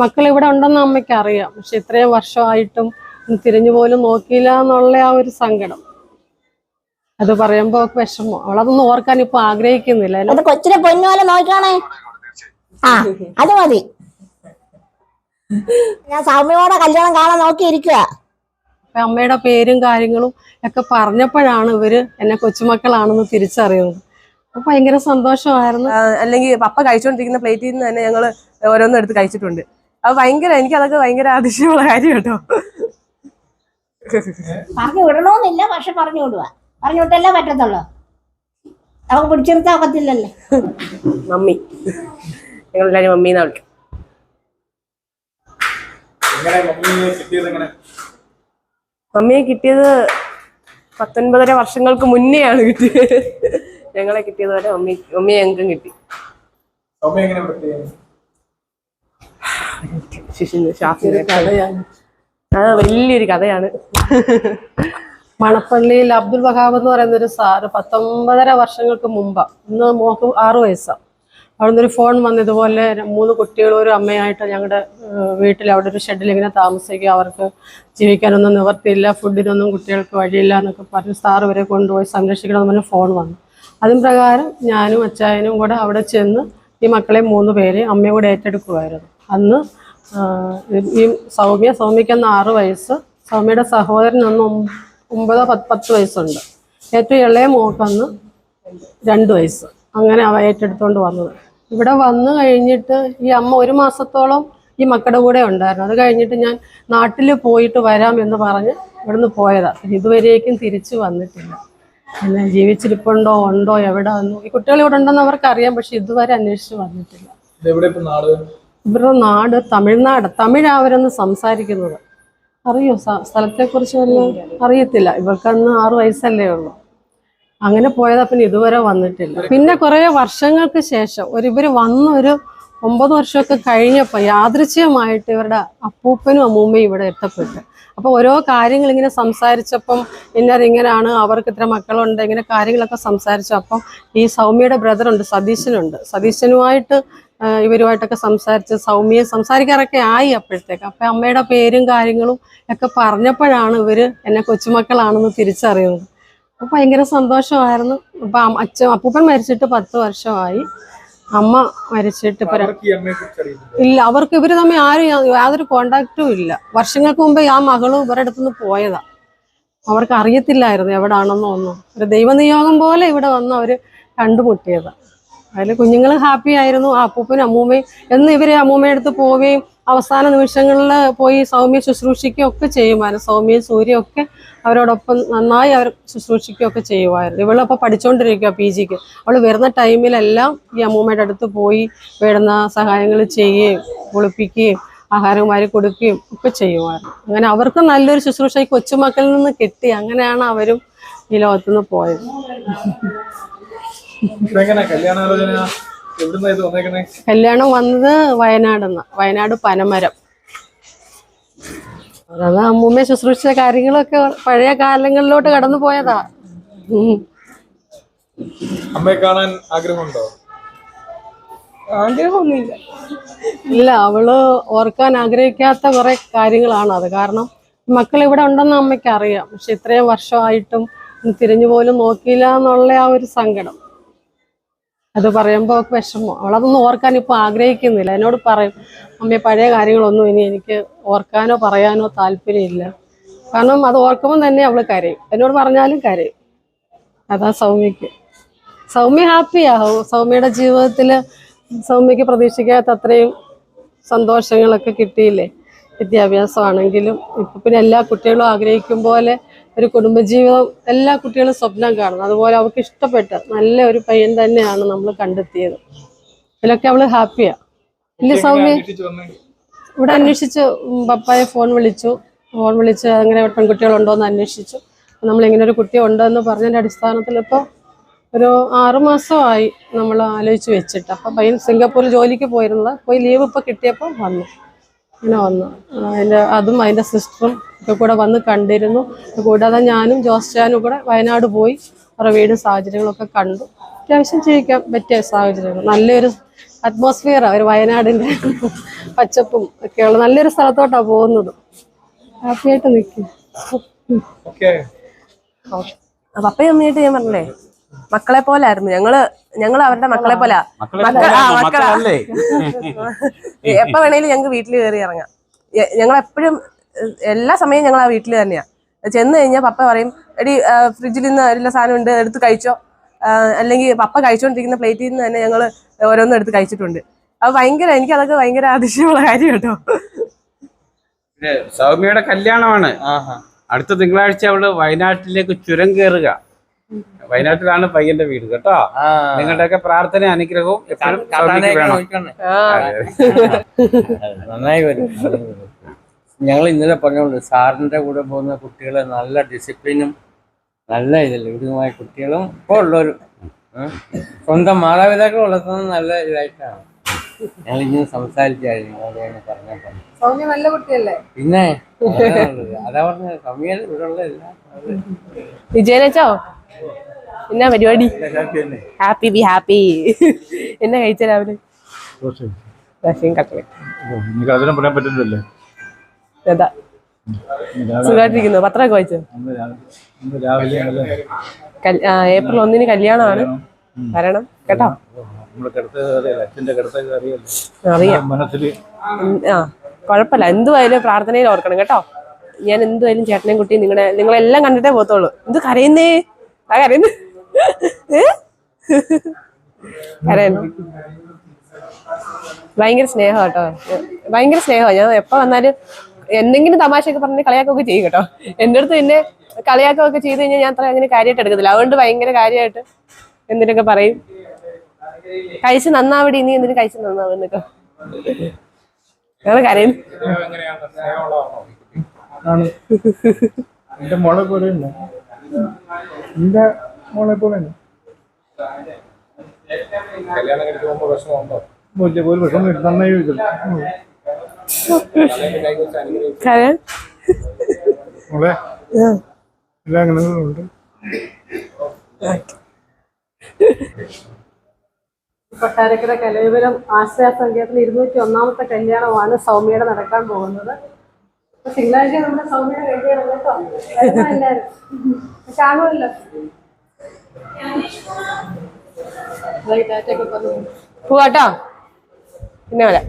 മക്കൾ ഇവിടെ ഉണ്ടെന്ന് അമ്മയ്ക്ക് അറിയാം. പക്ഷെ ഇത്രയും വർഷമായിട്ടും തിരിഞ്ഞു പോലും നോക്കിയില്ല എന്നുള്ള ആ ഒരു സങ്കടം. അത് പറയുമ്പോ വിഷമം. അവളതൊന്നും ഓർക്കാൻ ഇപ്പൊ ആഗ്രഹിക്കുന്നില്ല കൊച്ചിനെ പൊന്നുപോലെ നോക്കിയാണേ ആ അത് മതി. ഞാൻ സൗമ്യയോടെ കല്യാണം കാണാൻ നോക്കിയിരിക്കുക അമ്മയുടെ പേരും കാര്യങ്ങളും ഒക്കെ പറഞ്ഞപ്പോഴാണ് ഇവർ എന്നെ കൊച്ചുമക്കളാണെന്ന് തിരിച്ചറിയുന്നത്. അപ്പൊ ഭയങ്കര സന്തോഷമായിരുന്നു. അല്ലെങ്കിൽ പപ്പ കഴിച്ചുകൊണ്ടിരിക്കുന്ന പ്ലേറ്റിൽ നിന്ന് തന്നെ ഞങ്ങൾ ഓരോന്നും എടുത്ത് കഴിച്ചിട്ടുണ്ട്. അത് ഭയങ്കര എനിക്ക് അതൊക്കെ ഭയങ്കര അതിശയമുള്ള കാര്യം കേട്ടോ പറഞ്ഞു വിടണമെന്നില്ല പക്ഷെ പറഞ്ഞു വിടുക പറഞ്ഞു വിട്ടല്ലേ പറ്റത്തുള്ളൂ. നമുക്ക് പിടിച്ചെടുത്താൽ പറ്റില്ലല്ലേ മമ്മി. ഞങ്ങളെല്ലാരും മമ്മീന്നാ വിളിക്കും. കിട്ടിയത് മമ്മിയെ കിട്ടിയത് പത്തൊൻപതര വർഷങ്ങൾക്ക് മുന്നെയാണ് കിട്ടിയത്. ഞങ്ങളെ കിട്ടിയത് വരെ മമ്മി മമ്മിയെ ഞങ്ങൾക്കും കിട്ടി. അത് വലിയൊരു കഥയാണ്. മണപ്പള്ളിയിൽ അബ്ദുൽ വഹാബ് എന്ന് പറയുന്ന ഒരു സാറ് പത്തൊമ്പതര വർഷങ്ങൾക്ക് മുമ്പ് ഇന്ന് മോക്ക് ആറു വയസ്സാണ് അവിടെ നിന്നൊരു ഫോൺ വന്ന് ഇതുപോലെ മൂന്ന് കുട്ടികളും ഒരു അമ്മയായിട്ട് ഞങ്ങളുടെ വീട്ടിൽ അവിടെ ഒരു ഷെഡിൽ ഇങ്ങനെ താമസിക്കുക അവർക്ക് ജീവിക്കാനൊന്നും നിവർത്തിയില്ല ഫുഡിനൊന്നും കുട്ടികൾക്ക് വഴിയില്ല എന്നൊക്കെ പറഞ്ഞ് സാറ് വരെ കൊണ്ടുപോയി സംരക്ഷിക്കണമെന്ന് പറഞ്ഞ് ഫോൺ വന്നു. അതും പ്രകാരം ഞാനും അച്ചായനും കൂടെ അവിടെ ചെന്ന് ഈ മക്കളെ മൂന്ന് പേര് അമ്മയും കൂടെ ഏറ്റെടുക്കുമായിരുന്നു അന്ന് ഈ സൗമ്യ സൗമ്യക്കെന്ന് ആറ് വയസ്സ്. സൗമ്യയുടെ സഹോദരൻ അന്ന് ഒമ്പ- ഒമ്പതോ പത്ത് പത്ത് വയസ്സുണ്ട്. ഏറ്റവും ഇളയ മോക്കന്ന് രണ്ട് വയസ്സ്. അങ്ങനെ അവ ഏറ്റെടുത്തുകൊണ്ട് വന്നത്. ഇവിടെ വന്നു കഴിഞ്ഞിട്ട് ഈ അമ്മ ഒരു മാസത്തോളം ഈ മക്കളുടെ കൂടെ ഉണ്ടായിരുന്നു. അത് കഴിഞ്ഞിട്ട് ഞാൻ നാട്ടിൽ പോയിട്ട് വരാം എന്ന് പറഞ്ഞ് ഇവിടുന്ന് പോയതാണ് ഇതുവരേക്കും തിരിച്ചു വന്നിട്ടില്ല. പിന്നെ ജീവിച്ചിരിപ്പുണ്ടോ ഉണ്ടോ എവിടെ വന്നു ഈ കുട്ടികൾ ഇവിടെ ഉണ്ടെന്ന് അവർക്കറിയാം പക്ഷെ ഇതുവരെ അന്വേഷിച്ച് വന്നിട്ടില്ല. ഇവരുടെ നാട് തമിഴ്നാട് തമിഴ് അവരൊന്ന് സംസാരിക്കുന്നത്. അറിയോ? സ്ഥ- സ്ഥലത്തെക്കുറിച്ച് വല്ലതും അറിയത്തില്ല. ഇവർക്കന്ന് ആറു വയസ്സല്ലേ ഉള്ളൂ. അങ്ങനെ പോയതാ പിന്നെ ഇതുവരെ വന്നിട്ടില്ല. പിന്നെ കുറേ വർഷങ്ങൾക്ക് ശേഷം ഒരു ഇവർ വന്നൊരു ഒമ്പത് വർഷമൊക്കെ കഴിഞ്ഞപ്പോൾ യാദൃച്ഛികമായിട്ട് ഇവരുടെ അപ്പൂപ്പനും അമ്മൂമ്മയും ഇവിടെ എത്തപ്പെട്ടു. അപ്പോൾ ഓരോ കാര്യങ്ങൾ ഇങ്ങനെ സംസാരിച്ചപ്പം ഇന്നത് ഇങ്ങനെയാണ് അവർക്ക് ഇത്ര മക്കളുണ്ട് ഇങ്ങനെ കാര്യങ്ങളൊക്കെ സംസാരിച്ചു. അപ്പം ഈ സൗമ്യയുടെ ബ്രദറുണ്ട് സതീശനുണ്ട്. സതീശനുമായിട്ട് ഇവരുമായിട്ടൊക്കെ സംസാരിച്ച് സൗമ്യ സംസാരിക്കാറൊക്കെ ആയി അപ്പോഴത്തേക്ക്. അപ്പം അമ്മയുടെ പേരും കാര്യങ്ങളും ഒക്കെ പറഞ്ഞപ്പോഴാണ് ഇവർ എന്നെ കൊച്ചുമക്കളാണെന്ന് തിരിച്ചറിയുന്നത്. അപ്പം ഭയങ്കര സന്തോഷമായിരുന്നു. അപ്പം അച്ഛൻ അപ്പൂപ്പൻ മരിച്ചിട്ട് പത്ത് വർഷമായി. അമ്മ മരിച്ചിട്ട് ഇല്ല അവർക്ക് ഇവർ തമ്മിൽ ആരും യാതൊരു കോണ്ടാക്റ്റും ഇല്ല. വർഷങ്ങൾക്ക് മുമ്പ് ആ മകളും ഇവരുടെ അടുത്തുനിന്ന് പോയതാ. അവർക്ക് അറിയത്തില്ലായിരുന്നു എവിടാണെന്നോ ഒന്നും ഒരു ദൈവനിയോഗം പോലെ ഇവിടെ വന്ന് അവർ കണ്ടുമുട്ടിയതാ. അതിൽ കുഞ്ഞുങ്ങൾ ഹാപ്പി ആയിരുന്നു ആ അപ്പൂപ്പനും അമ്മൂമ്മയും. എന്ന് ഇവർ അമ്മൂമ്മയുടെ അടുത്ത് പോവുകയും അവസാന നിമിഷങ്ങളിൽ പോയി സൗമ്യ ശുശ്രൂഷിക്കുകയും ഒക്കെ ചെയ്യുമായിരുന്നു. സൗമ്യയും സൂര്യയും ഒക്കെ അവരോടൊപ്പം നന്നായി അവർ ശുശ്രൂഷിക്കുകയും ഒക്കെ ചെയ്യുമായിരുന്നു. ഇവളപ്പോൾ പഠിച്ചുകൊണ്ടിരിക്കുക പി ജിക്ക്. അവൾ വരുന്ന ടൈമിലെല്ലാം ഈ അമ്മൂമ്മയുടെ അടുത്ത് പോയി വേണ്ടുന്ന സഹായങ്ങൾ ചെയ്യുകയും കുളിപ്പിക്കുകയും ആഹാരം വാരി കൊടുക്കുകയും ഒക്കെ ചെയ്യുമായിരുന്നു. അങ്ങനെ അവർക്ക് നല്ലൊരു ശുശ്രൂഷ ഈ കൊച്ചുമക്കളിൽ നിന്ന് കിട്ടി. അങ്ങനെയാണ് അവരും ഈ ലോകത്തുനിന്ന് പോയത്. കല്യാണം വന്നത് വയനാട് വയനാട് പനമരം. അത് അമ്മൂമ്മയെ ശുശ്രൂഷിച്ച കാര്യങ്ങളൊക്കെ പഴയ കാലങ്ങളിലോട്ട് കടന്നു പോയതാ. അമ്മയെ കാണാൻ ആഗ്രഹമുണ്ടോ? ആഗ്രഹമൊന്നുമില്ല. ഇല്ല അവൾ ഓർക്കാൻ ആഗ്രഹിക്കാത്ത കുറെ കാര്യങ്ങളാണ് അത്. കാരണം മക്കൾ ഇവിടെ ഉണ്ടെന്ന് അമ്മയ്ക്ക് അറിയാം പക്ഷെ ഇത്രയും വർഷമായിട്ടും തിരിഞ്ഞു പോലും നോക്കിയില്ല എന്നുള്ള ആ ഒരു സങ്കടം. അത് പറയുമ്പോൾ അവൾക്ക് വിഷമം. അവളതൊന്നും ഓർക്കാൻ ഇപ്പോൾ ആഗ്രഹിക്കുന്നില്ല. എന്നോട് പറയും അമ്മയെ പഴയ കാര്യങ്ങളൊന്നും ഇനി എനിക്ക് ഓർക്കാനോ പറയാനോ താല്പര്യമില്ല. കാരണം അത് ഓർക്കുമ്പോൾ തന്നെ അവൾ കരയും. എന്നോട് പറഞ്ഞാലും കരയും. അതാ സൗമ്യക്ക്. സൗമ്യ ഹാപ്പിയാ സൗമ്യയുടെ ജീവിതത്തിൽ സൗമ്യക്ക് പ്രതീക്ഷിക്കാത്ത അത്രയും സന്തോഷങ്ങളൊക്കെ കിട്ടിയില്ലേ? വിദ്യാഭ്യാസമാണെങ്കിലും ഇപ്പം പിന്നെ എല്ലാ കുട്ടികളും ആഗ്രഹിക്കും പോലെ ഒരു കുടുംബജീവിതം എല്ലാ കുട്ടികളും സ്വപ്നം കാണുന്നു. അതുപോലെ അവർക്ക് ഇഷ്ടപ്പെട്ട നല്ല ഒരു പയ്യൻ തന്നെയാണ് നമ്മൾ കണ്ടെത്തിയത്. ഇതിലൊക്കെ അവൾ ഹാപ്പിയാ ഇല്ല സൗമ്യ. ഇവിടെ അന്വേഷിച്ച് പപ്പായെ ഫോൺ വിളിച്ചു. ഫോൺ വിളിച്ച് അങ്ങനെ പെൺകുട്ടികളുണ്ടോ എന്ന് അന്വേഷിച്ചു. നമ്മൾ ഇങ്ങനെ ഒരു കുട്ടി ഉണ്ടെന്ന് പറഞ്ഞതിന്റെ അടിസ്ഥാനത്തിൽ ഇപ്പോൾ ഒരു ആറുമാസമായി നമ്മൾ ആലോചിച്ച് വെച്ചിട്ട്. അപ്പം പയ്യൻ സിംഗപ്പൂരിൽ ജോലിക്ക് പോയിരുന്നത്. പോയി ലീവ് ഇപ്പോൾ കിട്ടിയപ്പോൾ വന്നു. അങ്ങനെ വന്നു. അതിന്റെ അതും അതിന്റെ സിസ്റ്ററും ഒക്കെ കൂടെ വന്ന് കണ്ടിരുന്നു. കൂടാതെ ഞാനും ജോസ്റ്റാനും കൂടെ വയനാട് പോയി. അവരുടെ വീടും സാഹചര്യങ്ങളൊക്കെ കണ്ടു. അത്യാവശ്യം ജീവിക്കാൻ പറ്റിയ സാഹചര്യങ്ങൾ. നല്ലൊരു അറ്റ്മോസ്ഫിയറാണ് ഒരു വയനാടിന്റെ പച്ചപ്പും ഒക്കെയുള്ള നല്ലൊരു സ്ഥലത്തോട്ടാണ് പോകുന്നത്. ഹാപ്പിയായിട്ട് നിൽക്കും. പപ്പയും അമ്മയായിട്ട് ഞാൻ പറഞ്ഞില്ലേ? മക്കളെ പോലായിരുന്നു. ഞങ്ങൾ ഞങ്ങൾ അവരുടെ മക്കളെ പോലാ. മക്കളെ എപ്പോ വേണേലും ഞങ്ങൾക്ക് വീട്ടിൽ കയറി ഇറങ്ങാം. ഞങ്ങൾ എപ്പോഴും എല്ലാ സമയവും ഞങ്ങൾ ആ വീട്ടിൽ തന്നെയാ. ചെന്ന് കഴിഞ്ഞാൽ പപ്പ പറയും എടി ഫ്രിഡ്ജിൽ നിന്ന് എല്ലാ സാധനം ഉണ്ട് എടുത്ത് കഴിച്ചോ. അല്ലെങ്കിൽ പപ്പ കഴിച്ചോണ്ടിരിക്കുന്ന പ്ലേറ്റിൽ നിന്ന് തന്നെ ഞങ്ങൾ ഓരോന്നും എടുത്ത് കഴിച്ചിട്ടുണ്ട്. അത് ഭയങ്കര എനിക്ക് അതൊക്കെ ഭയങ്കര അതിശയമുള്ള കാര്യം കേട്ടോ. സൗമ്യയുടെ കല്യാണമാണ്. അടുത്ത തിങ്കളാഴ്ച അവൾ വയനാട്ടിലേക്ക് ചുരം കയറുക വയനാട്ടിലാണ് പയ്യന്റെ വീട് കേട്ടോ? നിങ്ങളുടെയൊക്കെ പ്രാർത്ഥന അനുഗ്രഹവും എപ്പോഴും നന്നായി വരും. ഞങ്ങൾ ഇന്നലെ പറഞ്ഞോളൂ സാറിന്റെ കൂടെ പോകുന്ന കുട്ടികളെ നല്ല ഡിസിപ്ലിനും നല്ല ഇതല്ലേ? ഇതുമായ കുട്ടികളും ഇപ്പോൾ ഉള്ളവരും. ഉം. സ്വന്തം മാതാപിതാക്കൾ വളർത്തുന്നത് നല്ല ഇതായിട്ടാണ്. ഞങ്ങൾ ഇന്ന് സംസാരിച്ചായിരുന്നു അതാണ് പറഞ്ഞപ്പോൾ നല്ല കുട്ടിയല്ലേ? പിന്നെ. അതാ പറഞ്ഞ സമയം ഇവിടെ ഉള്ള എല്ലാം വിജയനച്ചോ? എന്നാ പരിപാടി? Happy be happy. എന്നാ കഴിച്ച രാവിലെ? ദോശയും അതിനും പറയാൻ പറ്റുന്നില്ലേ അതാ. സുഖമായിട്ടിരിക്കുന്നു. പത്രമൊക്കെ വായിച്ചോ? ഏപ്രിൽ ഒന്നിന് കല്യാണമാണ്. വരണം കേട്ടോ? അറിയാം. ആ കുഴപ്പമില്ല. എന്തുവായാലും പ്രാർത്ഥനയിൽ ഓർക്കണം കേട്ടോ? ഞാൻ എന്തുവായാലും ചേട്ടനെയും കുട്ടിയും നിങ്ങളെ നിങ്ങളെല്ലാം കണ്ടിട്ടേ പോത്തോളൂ എന്ത് കരയുന്നേ? ആ കരയുന്നു? ഭയങ്കര സ്നേഹം കേട്ടോ. ഭയങ്കര സ്നേഹമാണ് ഞാൻ എപ്പോ വന്നാലും എന്തെങ്കിലും തമാശയൊക്കെ പറഞ്ഞ് കളിയാക്കൊക്കെ ചെയ്യും കേട്ടോ. എന്റെ അടുത്ത് പിന്നെ കളിയാക്കൊക്കെ ചെയ്ത് കഴിഞ്ഞാൽ ഞാൻ അത്ര അങ്ങനെ കാര്യമായിട്ട് എടുക്കത്തില്ല. അതുകൊണ്ട് ഭയങ്കര കാര്യമായിട്ട് എന്തിനൊക്കെ പറയും? കഴിച്ച് നന്നാവിടെ ഇനി എന്തിനും കഴിച്ച് നന്നാവുന്നൊക്കെ ഞങ്ങൾ കരയുന്നു. എന്റെ മോളെ പോലെ എന്റെ മോളെ പോലെ തന്നെ. വിഷമം നന്നായി മോളെ എല്ലാം ഉണ്ട് കൊട്ടാരക്കര കലയപുരം ആശ്രയ സംഗീതത്തിൽ ഇരുന്നൂറ്റി ഒന്നാമത്തെ കല്യാണമാണ് സൗമ്യയുടെ നടക്കാൻ പോകുന്നത്. തിങ്കളാഴ്ച നമ്മുടെ സൗമ്യയുടെ കല്യാണം കേട്ടോ. കാണുമല്ലോ പോവാട്ടോ. പിന്നെ വരാം.